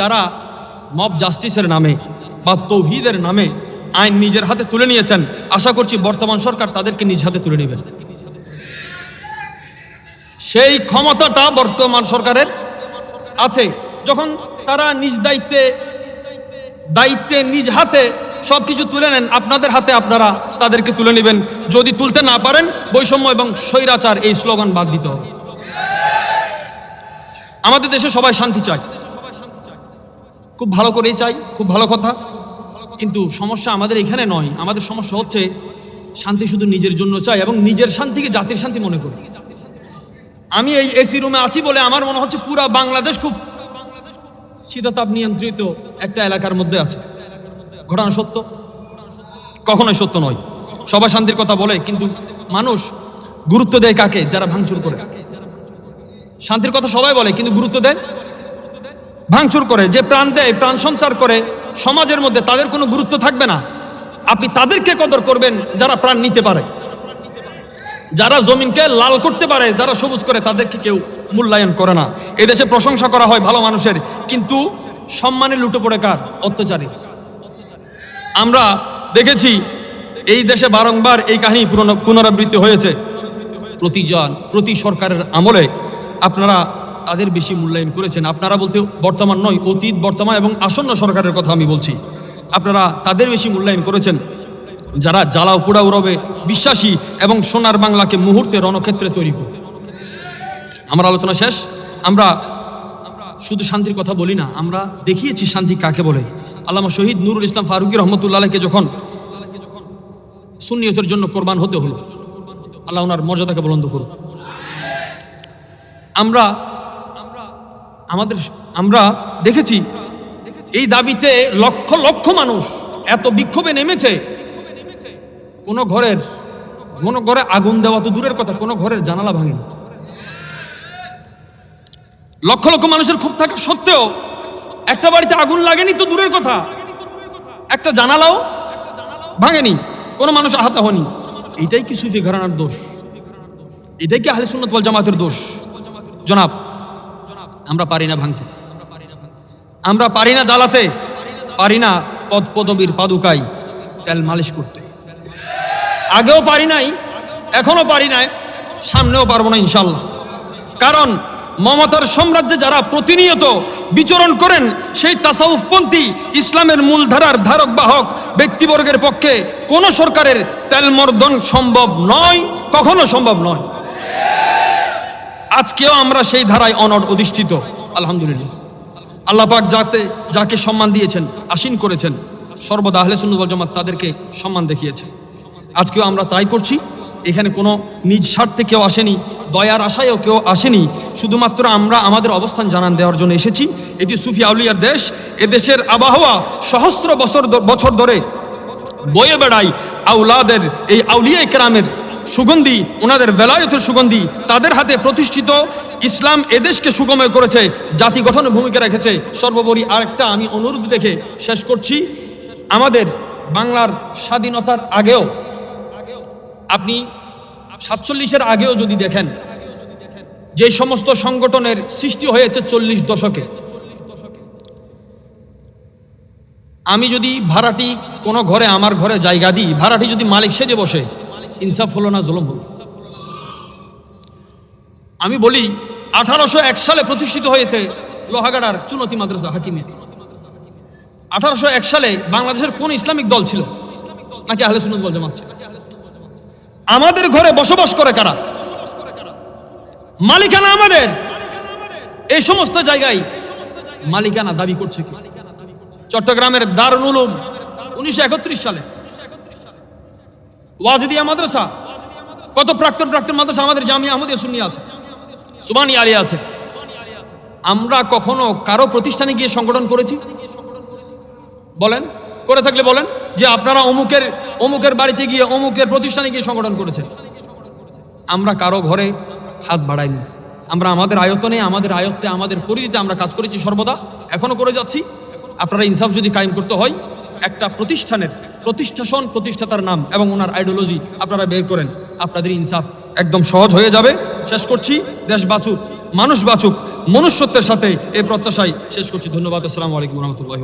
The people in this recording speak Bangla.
যারা মব জাস্টিসের নামে বা তৌহিদের নামে আইন নিজের হাতে তুলে নিয়েছেন, আশা করছি বর্তমান সরকার তাদেরকে নিজ হাতে তুলে নেবেন সেই ক্ষমতাটা বর্তমান সরকারের আছে। যখন তারা নিজ দায়িত্বে দায়িত্বে নিজ হাতে সব কিছু তুলে নেন, আপনাদের হাতে আপনারা তাদেরকে তুলে নেবেন। যদি তুলতে না পারেন, বৈষম্য এবং স্বৈরাচার এই স্লোগান বাদ দিতে হবে। আমাদের দেশে সবাই শান্তি চায়। খুব ভালো করেই চাই, খুব ভালো কথা। কিন্তু সমস্যা আমাদের এখানে নয়, আমাদের সমস্যা হচ্ছে শান্তি শুধু নিজের জন্য চাই এবং নিজের শান্তিকে জাতির শান্তি মনে করি। আমি এই এসি রুমে আছি বলে আমার মনে হচ্ছে পুরা বাংলাদেশ খুব শীততাপ নিয়ন্ত্রিত একটা এলাকার মধ্যে আছে। ঘটনা সত্য? কখনোই সত্য নয়। সবাই শান্তির কথা বলে, কিন্তু মানুষ গুরুত্ব দেয় কাকে? যারা ভাঙচুর করে। শান্তির কথা সবাই বলে, কিন্তু গুরুত্ব দেয় ভাঙচুর করে, যে প্রাণ দেয়, প্রাণ সঞ্চার করে, সমাজের মধ্যে তাদের কোনো গুরুত্ব থাকবে না। আপনি তাদেরকে কদর করবেন, যারা প্রাণ নিতে পারে। যারা জমিনকে লাল করতে পারে, যারা সবুজ করে, তাদেরকে কেউ মূল্যায়ন করে না। এদেশে প্রশংসা করা হয় ভালো মানুষের, কিন্তু সম্মানে লুটে পড়ে কার? অত্যাচারী। আমরা দেখেছি, এই দেশে বারংবার এই কাহিনী পুনরাবৃত্তি হয়েছে। প্রতিজন, প্রতি সরকারের আমলে আপনারা তাদের বেশি মূল্যায়ন করেছেন। আপনারা বলতে বর্তমান নয়, অতীত, বর্তমান এবং আসন্ন সরকারের কথা আমি বলছি। আপনারা তাদের বেশি মূল্যায়ন করেছেন। যারা জ্বালাও পোড়া উড়বে বিশ্বাসী এবং সোনার বাংলাকে মুহূর্তে রণক্ষেত্রে তৈরি করে আমার আলোচনা শেষ। আমরা শুধু শান্তির কথা বলি না, আমরা দেখিয়েছি শান্তি কাকে বলে। আল্লামা শহীদ নুরুল ইসলাম ফারুকি রহমতুল্লাহকে যখন সুন্নিয়তের জন্য কোরবান হতে হলো, আল্লাহ ওনার মর্যাদাকে বলন্দ করুন আমরা আমাদের আমরা দেখেছি, এই দাবিতে লক্ষ লক্ষ মানুষ এত বিক্ষোভে নেমেছে। কোনো ঘরের, কোনো ঘরে আগুন দেওয়া তো দূরের কথা, কোনো ঘরের জানালা ভাঙেনি। লক্ষ লক্ষ মানুষের খুব থাকা সত্ত্বেও একটা বাড়িতে আগুন লাগেনি তো দূরের কথা। একটা জানালাও ভাঙেনি, কোনো মানুষ আহত হয়নি। এটাই কি সুফি ঘরানার দোষ? এটাই কি আহলে সুন্নত ওয়াল জামাতের দোষ? জনাব আমরা পারি না ভাঙতে। আমরা পারি না জ্বালাতে। পারি না পদ পদবীর পাদুকাই তেল মালিশ করতে। আগেও পারি নাই এখনও পারি নাই, সামনেও পারব না ইনশাল্লাহ কারণ মমতার সাম্রাজ্যে যারা প্রতিনিয়ত বিচরণ করেন, সেই তাসাউফপন্থী ইসলামের মূলধারার ধারক বাহক ব্যক্তিবর্গের পক্ষে কোন সরকারের তেলমর্দন সম্ভব নয়, কখনো সম্ভব নয়। আজকেও আমরা সেই ধারায় অনট অধিষ্ঠিত। আলহামদুলিল্লাহ। আল্লাহ পাক যাতে, যাকে সম্মান দিয়েছেন, আসীন করেছেন, সর্বদা আহলে ওয়াল জামাত তাদেরকে সম্মান দেখিয়েছেন। আজকেও আমরা তাই করছি। এখানে কোনো নিজ স্বার্থে কেউ আসেনি, দয়ার আশায়ও কেউ আসেনি। শুধুমাত্র আমরা আমাদের অবস্থান জানান দেওয়ার জন্য এসেছি। এটি সুফি আউলিয়ার দেশ। এদেশের আবহাওয়া সহস্র বছর বছর ধরে বয়ে বেড়ায় আউলাদের, এই আউলিয়া একরামের সুগন্ধি, ওনাদের বেলায়তের সুগন্ধি তাদের হাতে প্রতিষ্ঠিত। ইসলাম এদেশকে সুগময় করেছে, জাতি গঠনে ভূমিকা রেখেছে। সর্বোপরি আরেকটা আমি অনুরোধ রেখে শেষ করছি। আমাদের বাংলার স্বাধীনতার আগেও, আপনি সাতচল্লিশের আগেও যদি দেখেন, যে সমস্ত সংগঠনের সৃষ্টি হয়েছে চল্লিশ দশকে, আমি যদি ভাড়াটি কোনো ঘরে, আমার ঘরে জায়গা দিই, ভাড়াটি যদি মালিক সেজে বসে ইনসাফ হলো না, জুলুম হলো। আমি বলি, আঠারোশো এক সালে প্রতিষ্ঠিত হয়েছে লোহাগাড়ার চুনতি মাদ্রাসা হাকিমে। আঠারোশো এক সালে বাংলাদেশের কোন ইসলামিক দল ছিল? নাকি আহলে সুন্নত বল জামাত আমাদের ঘরে বসবাস করে কারা? মালিকানা আমাদের। এই সমস্ত জায়গায় মালিকানা দাবি করছে কি? চট্টগ্রামের দারুল উলুম, উনিশশো একত্রিশ সালে। ওয়াজিদিয়া মাদ্রাসা। কত প্রাক্তন প্রাক্তন মাদ্রাসা আমাদের জামিয়া আহমদিয়া সুন্নি আছে সুবানি আলী আছে। আমরা কখনো কারও প্রতিষ্ঠানে গিয়ে সংগঠন করেছি? বলেন, করে থাকলে বলেন যে আপনারা অমুকের অমুকের বাড়িতে গিয়ে, অমুকের প্রতিষ্ঠানে গিয়ে সংগঠন করেছেন। আমরা কারও ঘরে হাত বাড়াইনি। আমরা আমাদের আয়তনে আমাদের আয়ত্তে, আমাদের পরিধিতে আমরা কাজ করেছি সর্বদা। এখনও করে যাচ্ছি। আপনারা ইনসাফ যদি কায়েম করতে হয়, একটা প্রতিষ্ঠানের প্রতিষ্ঠাসন প্রতিষ্ঠাতার নাম এবং ওনার আইডিওলজি আপনারা বের করেন। আপনাদের ইনসাফ একদম সহজ হয়ে যাবে। শেষ করছি। দেশ বাঁচুক, মানুষ বাঁচুক, মনুষ্যত্বের সাথে এই প্রত্যাশায় শেষ করছি। ধন্যবাদ। আসসালামু আলাইকুম রহমতুল্লাহ